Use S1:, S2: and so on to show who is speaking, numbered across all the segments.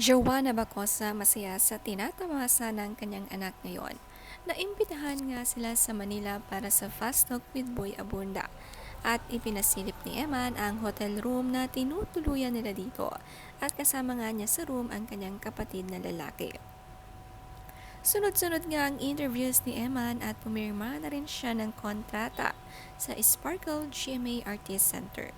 S1: Joanna Bacosa masaya sa tinatamasa ng kanyang anak ngayon. Naimbitahan nga sila sa Manila para sa Fast Talk with Boy Abunda. At ipinasilip ni Eman ang hotel room na tinutuluyan nila dito. At kasama nga niya sa room ang kanyang kapatid na lalaki. Sunod-sunod nga ang interviews ni Eman at pumirma na rin siya ng kontrata sa Sparkle GMA Artist Center.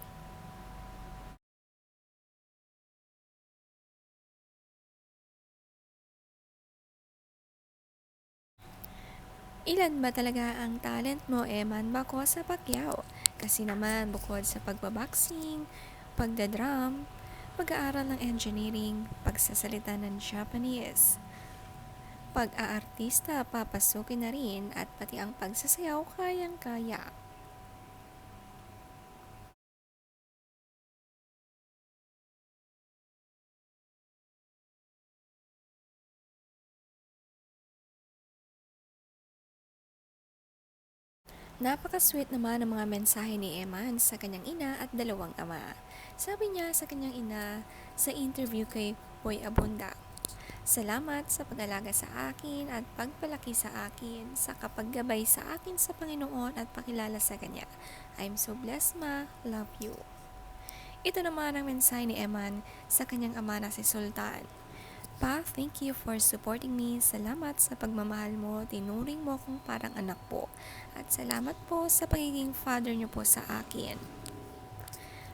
S1: Ilan ba talaga ang talent mo, Eman Bako sa Pacquiao? Kasi naman, bukod sa pagbaboxing, pagdadrum, pag-aaral ng engineering, pagsasalita ng Japanese, pag-aartista, papasukin na rin at pati ang pagsasayaw kayang-kaya. Napaka-sweet naman ang mga mensahe ni Eman sa kanyang ina at dalawang ama. Sabi niya sa kanyang ina sa interview kay Boy Abunda, Salamat sa pag-alaga sa akin at pagpalaki sa akin, sa kapaggabay sa akin sa Panginoon at pakilala sa Kanya. I'm so blessed ma, love you. Ito naman ang mensahe ni Eman sa kanyang ama na si Sultan. Pa, thank you for supporting me. Salamat sa pagmamahal mo. Tinuring mo akong parang anak po. At salamat po sa pagiging father niyo po sa akin.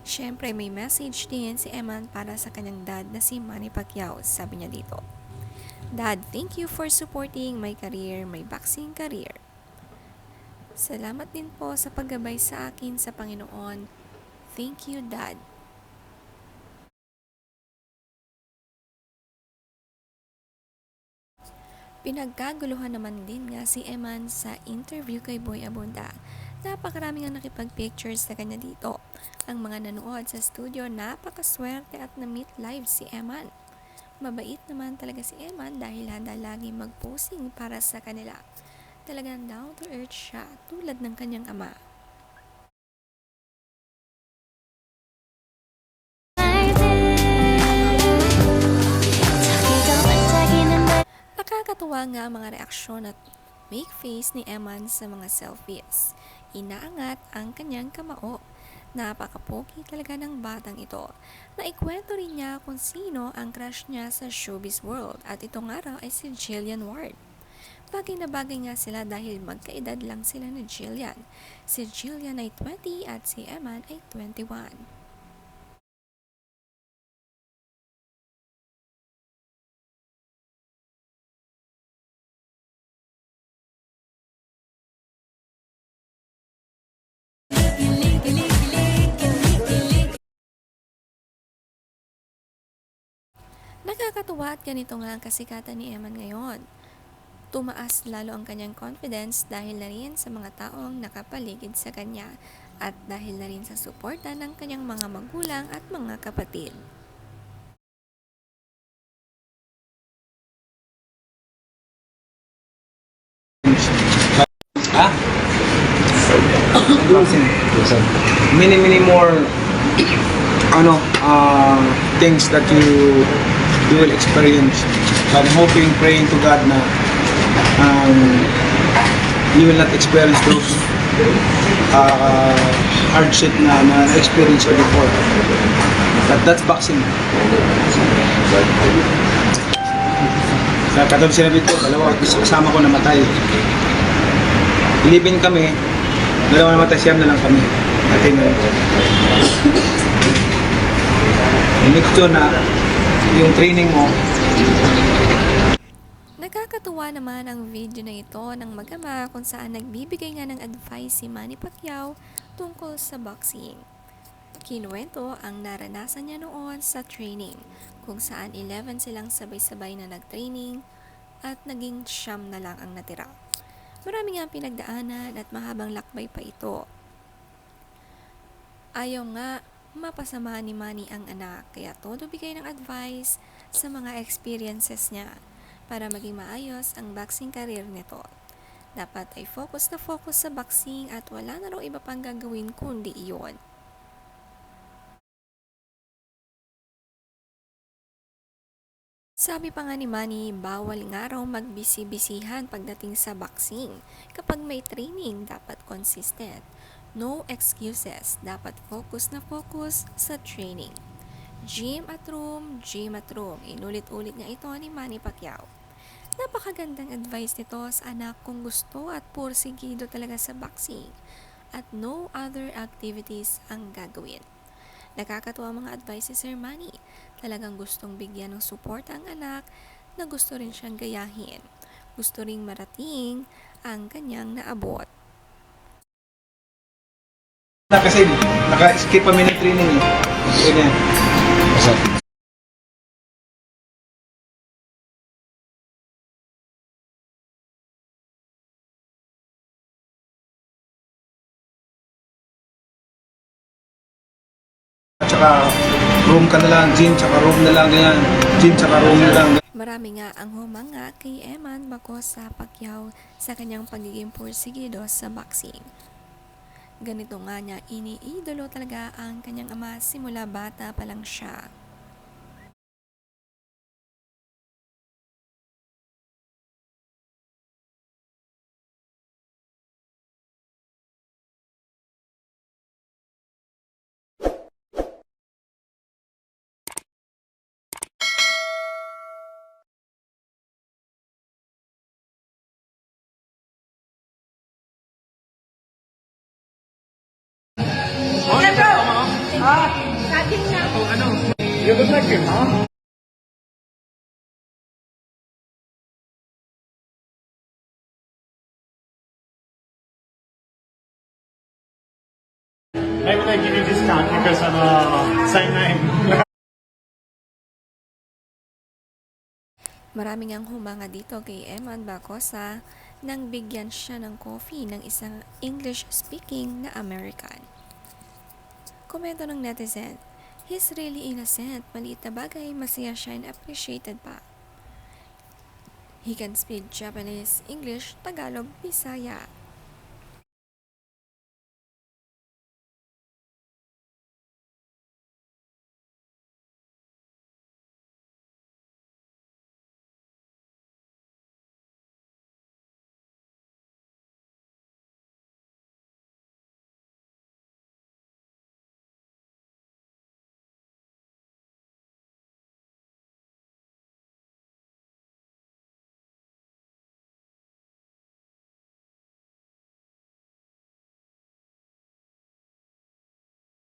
S1: Siyempre, may message din si Eman para sa kanyang dad na si Manny Pacquiao. Sabi niya dito, Dad, thank you for supporting my career, my boxing career. Salamat din po sa paggabay sa akin sa Panginoon. Thank you, Dad. Pinagkaguluhan naman din nga si Eman sa interview kay Boy Abunda. Napakarami nga nakipag-pictures sa kanya dito. Ang mga nanood sa studio, napakaswerte at na-meet live si Eman. Mabait naman talaga si Eman dahil handa lagi mag-posing para sa kanila. Talagang down to earth siya tulad ng kanyang ama. Nakakatuwa nga ang mga reaksyon at make face ni Eman sa mga selfies. Inaangat ang kanyang kamao. Napakapogi talaga ng batang ito. Naikwento rin niya kung sino ang crush niya sa showbiz world at ito nga raw ay si Jillian Ward. Bagay na bagay nga sila dahil magkaedad lang sila ni Jillian. Si Jillian ay 20 at si Eman ay 21. Nakakatuwa at ganito nga ang kasikatan ni Eman ngayon. Tumaas lalo ang kanyang confidence dahil na rin sa mga taong nakapaligid sa kanya at dahil na rin sa suporta ng kanyang mga magulang at mga kapatid.
S2: Ah? Many, many more ano, uh, things that you you experience. So I'm hoping, praying to God na um, you will not experience those uh, hardship na na-experience ko before. But that's boxing. Sa katulad sinabi ko, dalawa kasama ko namatay. Ilibin kami, dalawa namatay, siyam na lang kami. Atin na Make sure na yung training mo,
S1: Nakakatuwa naman ang video na ito ng mag-ama kung saan nagbibigay nga ng advice si Manny Pacquiao tungkol sa boxing. Kinuwento ang naranasan niya noon sa training, kung saan 11 silang sabay-sabay na nag-training at naging siyam na lang ang natira. Marami nga pinagdaanan at mahabang lakbay pa ito. Ayaw nga mapasama ni Manny ang anak, kaya todo bigay ng advice sa mga experiences niya para maging maayos ang boxing career nito. Dapat ay focus na focus sa boxing at wala na raw iba pang gagawin kundi iyon. Sabi pa nga ni Manny, bawal nga raw magbisi-bisihan pagdating sa boxing. Kapag may training, dapat consistent. No excuses, dapat focus na focus sa training. Gym at room, gym at room. Inulit-ulit nga ito ni Manny Pacquiao. Napakagandang advice nito sa anak kung gusto at porsigido talaga sa boxing at no other activities ang gagawin. Nakakatuwa mga advice ni Sir Manny. Talagang gustong bigyan ng support ang anak na gusto rin siyang gayahin. Gusto ring marating ang kanyang naabot.
S2: Na kasi naka-skip kami ng training eh. Ganyan. At saka room ka na lang, gym, tsaka room na lang, ganyan. Gym, tsaka room na lang.
S1: Marami nga ang humanga kay Eman Bacosa Pacquiao sa kanyang pagiging porsigido sa boxing. Ganito nga niya iniidolo talaga ang kanyang ama simula bata pa lang siya.
S3: I would like give you discount because I'm a sign nine.
S1: Maraming ang humanga dito kay Eman Bacosa nang bigyan siya ng coffee ng isang English-speaking na American. Komento ng netizen, He's really innocent. Maliit na bagay, masaya siya and appreciated pa. He can speak Japanese, English, Tagalog, Bisaya.